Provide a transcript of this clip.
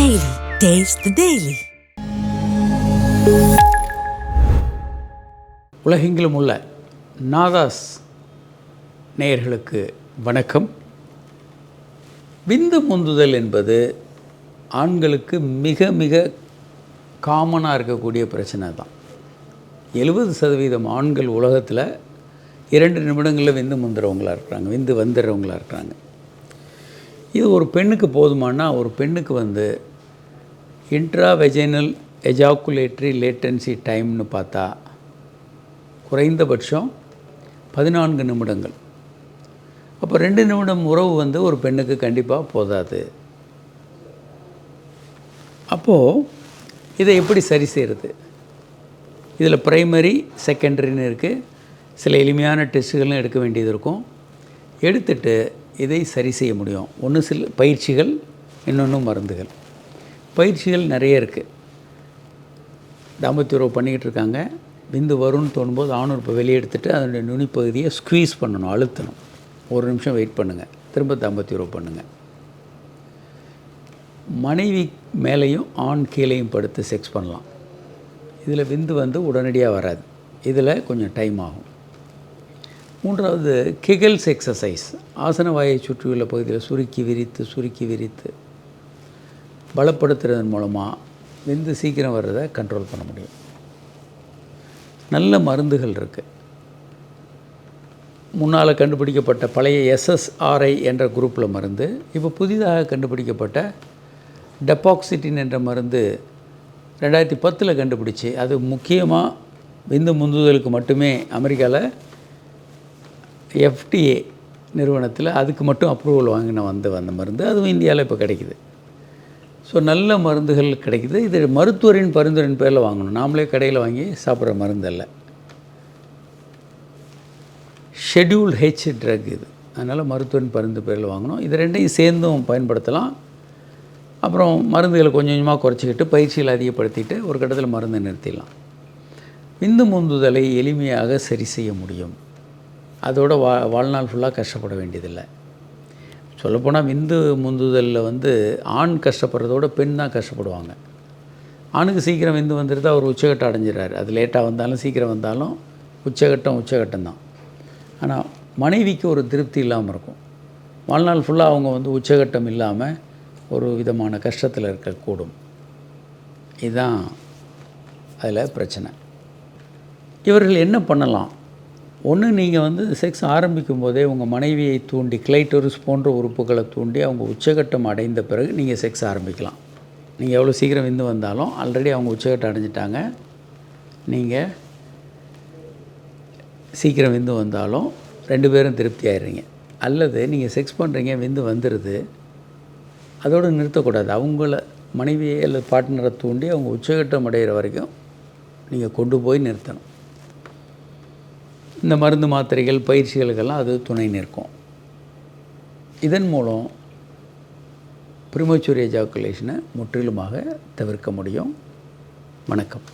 Daily. Taste the Daily. உலகெங்கிலும் உள்ள நாதாஸ் நேயர்களுக்கு வணக்கம் விந்து முந்துதல் என்பது ஆண்களுக்கு மிக மிக காமனாக இருக்கக்கூடிய பிரச்சனை தான் எழுபது சதவீதம் ஆண்கள் உலகத்தில் இரண்டு நிமிடங்களில் விந்து முந்துறவங்களாக இருக்கிறாங்க விந்து வந்துடுறவங்களா இருக்கிறாங்க இது ஒரு பெண்ணுக்கு போதுமானா ஒரு பெண்ணுக்கு வந்து இன்ட்ரா எஜாக்குலேட்ரி லேட்டன்சி டைம்னு பார்த்தா குறைந்தபட்சம் பதினான்கு நிமிடங்கள். அப்போ ரெண்டு நிமிடம் உறவு வந்து ஒரு பெண்ணுக்கு கண்டிப்பாக போதாது. அப்போது இதை எப்படி சரி செய்கிறது இதில் ப்ரைமரி செகண்டரின்னு இருக்குது சில எளிமையான டெஸ்ட்டுகளும் எடுக்க வேண்டியது இருக்கும். எடுத்துட்டு இதை சரி செய்ய முடியும். ஒன்று சில பயிற்சிகள் இன்னொன்று மருந்துகள். பயிற்சிகள் நிறைய இருக்குது தாம்பத்திய உறவு பண்ணிக்கிட்டு இருக்காங்க. விந்து வரும்னு தோணும்போது ஆணுறுப்பை வெளியே எடுத்துட்டு அதனுடைய நுனிப்பகுதியை ஸ்க்வீஸ் பண்ணணும் அழுத்தணும். ஒரு நிமிஷம் வெயிட் பண்ணுங்கள் திரும்ப தாம்பத்திய உறவு பண்ணுங்கள் மனைவி மேலேயும் ஆண் கீழேயும் படுத்து செக்ஸ் பண்ணலாம். இதில் விந்து வந்து உடனடியாக வராது. இதில் கொஞ்சம் டைம் ஆகும். மூன்றாவது கிகல்ஸ் எக்ஸசைஸ் ஆசன வாயை சுற்றியுள்ள பகுதியில் சுருக்கி விரித்து சுருக்கி விரித்து. பலப்படுத்துறதன் மூலமாக விந்து சீக்கிரம் வர்றதை கண்ட்ரோல் பண்ண முடியும். நல்ல மருந்துகள் இருக்குது முன்னால் கண்டுபிடிக்கப்பட்ட பழைய எஸ்எஸ்ஆர்ஐ என்ற குரூப்பில் மருந்து இப்போ புதிதாக கண்டுபிடிக்கப்பட்ட டெபாக்சிட்டின் என்ற மருந்து ரெண்டாயிரத்தி பத்தில் கண்டுபிடிச்சி அது முக்கியமாக விந்து முந்துதலுக்கு மட்டுமே அமெரிக்காவில் எஃப்டிஏ நிறுவனத்தில் அதுக்கு மட்டும் அப்ரூவல் வாங்கின வந்து வந்த மருந்து அதுவும் இந்தியாவில் இப்போ கிடைக்குது. ஸோ நல்ல மருந்துகள் கிடைக்குது. இது மருத்துவரின் பரிந்துரையின் பேரில் வாங்கணும். நாமளே கடையில் வாங்கி சாப்பிட்ற மருந்து அல்ல. ஷெட்யூல் ஹெச் ட்ரக் இது. அதனால் மருத்துவரின் பரிந்து பேரில் வாங்கணும். இது ரெண்டையும் சேர்ந்தும் பயன்படுத்தலாம். அப்புறம் மருந்துகளை கொஞ்சம் கொஞ்சமாக குறைச்சிக்கிட்டு பயிற்சியில் அதிகப்படுத்திட்டு ஒரு கட்டத்தில் மருந்தை நிறுத்திடலாம். விந்து முந்துதலை எளிமையாக சரி செய்ய முடியும். அதோட வா வாழ்நாள் ஃபுல்லாக கஷ்டப்பட வேண்டியதில்லை. சொல்லப்போனால் விந்து முந்துதலில் வந்து ஆண் கஷ்டப்படுறதோட பெண் தான் கஷ்டப்படுவாங்க. ஆணுக்கு சீக்கிரம் விந்து வந்துடுது அவர் உச்சகட்டம் அடைஞ்சிடறாரு. அது லேட்டாக வந்தாலும் சீக்கிரம் வந்தாலும் உச்சகட்டம் உச்சகட்டம் தான். ஆனால் மனைவிக்கு ஒரு திருப்தி இல்லாமல் இருக்கும். வாழ்நாள் ஃபுல்லாக அவங்க வந்து உச்சகட்டம் இல்லாமல் ஒரு விதமான கஷ்டத்தில் இருக்கக்கூடும். இதுதான் அதில் பிரச்சனை. இவர்கள் என்ன பண்ணலாம்? ஒன்று நீங்கள் வந்து செக்ஸ் ஆரம்பிக்கும் போதே உங்கள் மனைவியை தூண்டி கிளைட்டோரிஸ் போன்ற உறுப்புகளை தூண்டி அவங்க உச்சகட்டம் அடைந்த பிறகு நீங்கள் செக்ஸ் ஆரம்பிக்கலாம். நீங்கள் எவ்வளோ சீக்கிரம் விந்து வந்தாலும் ஆல்ரெடி அவங்க உச்சகட்டம் அடைஞ்சிட்டாங்க. நீங்கள் சீக்கிரம் விந்து வந்தாலும் ரெண்டு பேரும் திருப்தி ஆயிடுறீங்க. அல்லது நீங்கள் செக்ஸ் பண்ணுறீங்க விந்து வந்துடுது அதோடு நிறுத்தக்கூடாது. அவங்கள மனைவியை அல்லது பார்ட்னரை தூண்டி அவங்க உச்சகட்டம் அடைகிற வரைக்கும் நீங்கள் கொண்டு போய் நிறுத்தணும். இந்த மருந்து மாத்திரைகள் பயிற்சிகளுக்கெல்லாம் அது துணை நிற்கும். இதன் மூலம் ப்ரிமச்சூர் ஏஜாக்குலேஷனை முற்றிலுமாக தவிர்க்க முடியும். வணக்கம்.